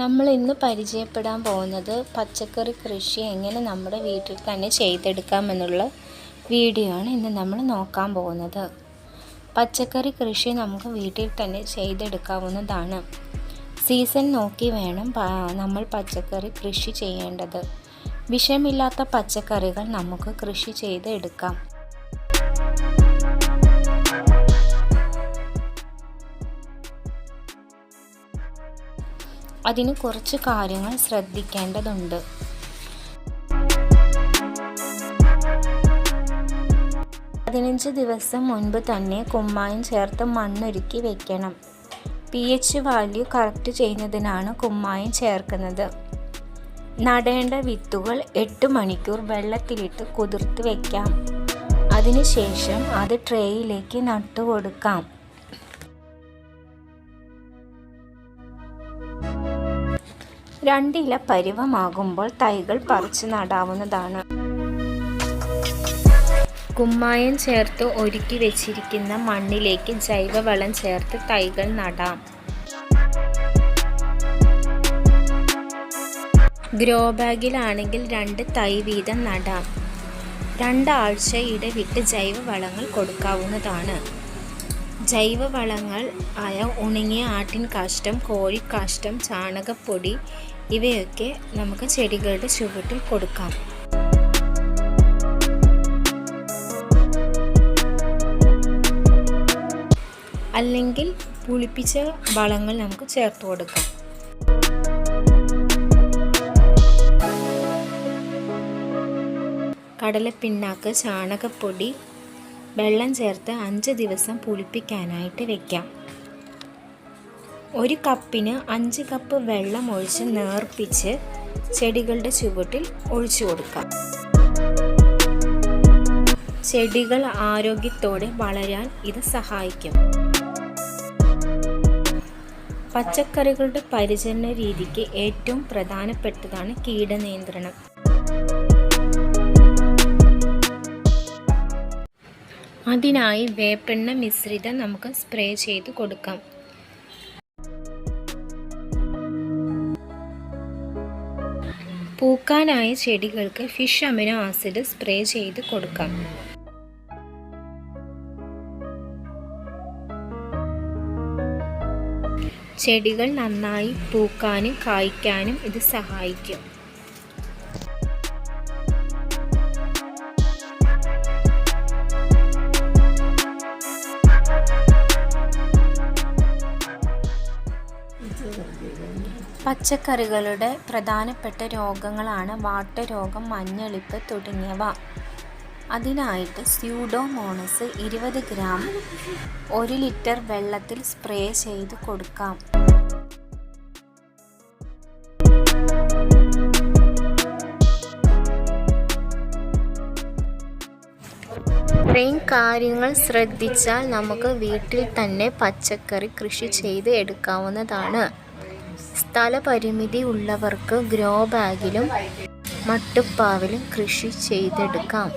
നമ്മൾ ഇന്ന് പരിചയപ്പെടാൻ പോകുന്നത് പച്ചക്കറി കൃഷി എങ്ങനെ നമ്മുടെ വീട്ടിൽ തന്നെ ചെയ്തെടുക്കാമെന്നുള്ള വീഡിയോ ആണ് ഇന്ന് നമ്മൾ നോക്കാൻ പോകുന്നത്. പച്ചക്കറി കൃഷി നമുക്ക് വീട്ടിൽ തന്നെ ചെയ്തെടുക്കാവുന്നതാണ്. സീസൺ നോക്കി വേണം നമ്മൾ പച്ചക്കറി കൃഷി ചെയ്യേണ്ടത്. വിഷമില്ലാത്ത പച്ചക്കറികൾ നമുക്ക് കൃഷി ചെയ്ത് എടുക്കാം അതിന് കുറച്ച് കാര്യങ്ങൾ ശ്രദ്ധിക്കേണ്ടതുണ്ട്. പതിനഞ്ച് ദിവസം മുൻപ് തന്നെ കുമ്മായം ചേർത്ത് മണ്ണൊരുക്കി വെക്കണം. പി എച്ച് വാല്യൂ കറക്റ്റ് ചെയ്യുന്നതിനാണ് കുമ്മായം ചേർക്കുന്നത്. നടേണ്ട വിത്തുകൾ എട്ട് മണിക്കൂർ വെള്ളത്തിലിട്ട് കുതിർത്ത് വയ്ക്കാം അതിനുശേഷം അത് ട്രേയിലേക്ക് നട്ടു കൊടുക്കാം രണ്ടില പരിവമാകുമ്പോൾ തൈകൾ പറിച്ചു നടാവുന്നതാണ്. കുമ്മായം ചേർത്ത് ഒരുക്കി വെച്ചിരിക്കുന്ന മണ്ണിലേക്ക് ജൈവവളം ചേർത്ത് തൈകൾ നടാം. ഗ്രോ ബാഗിലാണെങ്കിൽ രണ്ട് തൈ വീതം നടാം. രണ്ടാഴ്ച ഇടവിട്ട് ജൈവവളങ്ങൾ കൊടുക്കാവുന്നതാണ്. ജൈവവളങ്ങൾ ആയ ഉണങ്ങിയ ആട്ടിൻ കാഷ്ടം കോഴിക്കാഷ്ടം ചാണകപ്പൊടി ഇവയൊക്കെ നമുക്ക് ചെടികളുടെ ചുവട്ടിൽ കൊടുക്കാം. അല്ലെങ്കിൽ പുളിപ്പിച്ച വളങ്ങൾ നമുക്ക് ചേർത്ത് കൊടുക്കാം. കടലപ്പിണ്ണാക്ക് ചാണകപ്പൊടി വെള്ളം ചേർത്ത് അഞ്ച് ദിവസം പുളിപ്പിക്കാനായിട്ട് വെക്കാം. ഒരു കപ്പിന് അഞ്ച് കപ്പ് വെള്ളം ഒഴിച്ച് നേർപ്പിച്ച് ചെടികളുടെ ചുവട്ടിൽ ഒഴിച്ചു കൊടുക്കാം. ചെടികൾ ആരോഗ്യത്തോടെ വളരാൻ ഇത് സഹായിക്കും. പച്ചക്കറികളുടെ പരിചരണ രീതിക്ക് ഏറ്റവും പ്രധാനപ്പെട്ടതാണ് കീടനിയന്ത്രണം. അതിനായി വേപ്പെണ്ണ മിശ്രിതം നമുക്ക് സ്പ്രേ ചെയ്ത് കൊടുക്കാം. പൂക്കാനായ ചെടികൾക്ക് ഫിഷ് അമിനോ ആസിഡ് സ്പ്രേ ചെയ്ത് കൊടുക്കാം. ചെടികൾ നന്നായി പൂക്കാനും കായ്ക്കാനും ഇത് സഹായിക്കും. പച്ചക്കറികളുടെ പ്രധാനപ്പെട്ട രോഗങ്ങളാണ് വാട്ടരോഗം മഞ്ഞളിപ്പ് തുടങ്ങിയവ. അതിനായിട്ട് സ്യൂഡോമോണസ് ഇരുപത് ഗ്രാം ഒരു ലിറ്റർ വെള്ളത്തിൽ സ്പ്രേ ചെയ്ത് കൊടുക്കാം. ഇത്രയും കാര്യങ്ങൾ ശ്രദ്ധിച്ചാൽ നമുക്ക് വീട്ടിൽ തന്നെ പച്ചക്കറി കൃഷി ചെയ്ത് എടുക്കാവുന്നതാണ്. സ്ഥലപരിമിതി ഉള്ളവർക്ക് ഗ്രോ ബാഗിലും മട്ടുപ്പാവിലും കൃഷി ചെയ്തെടുക്കാം.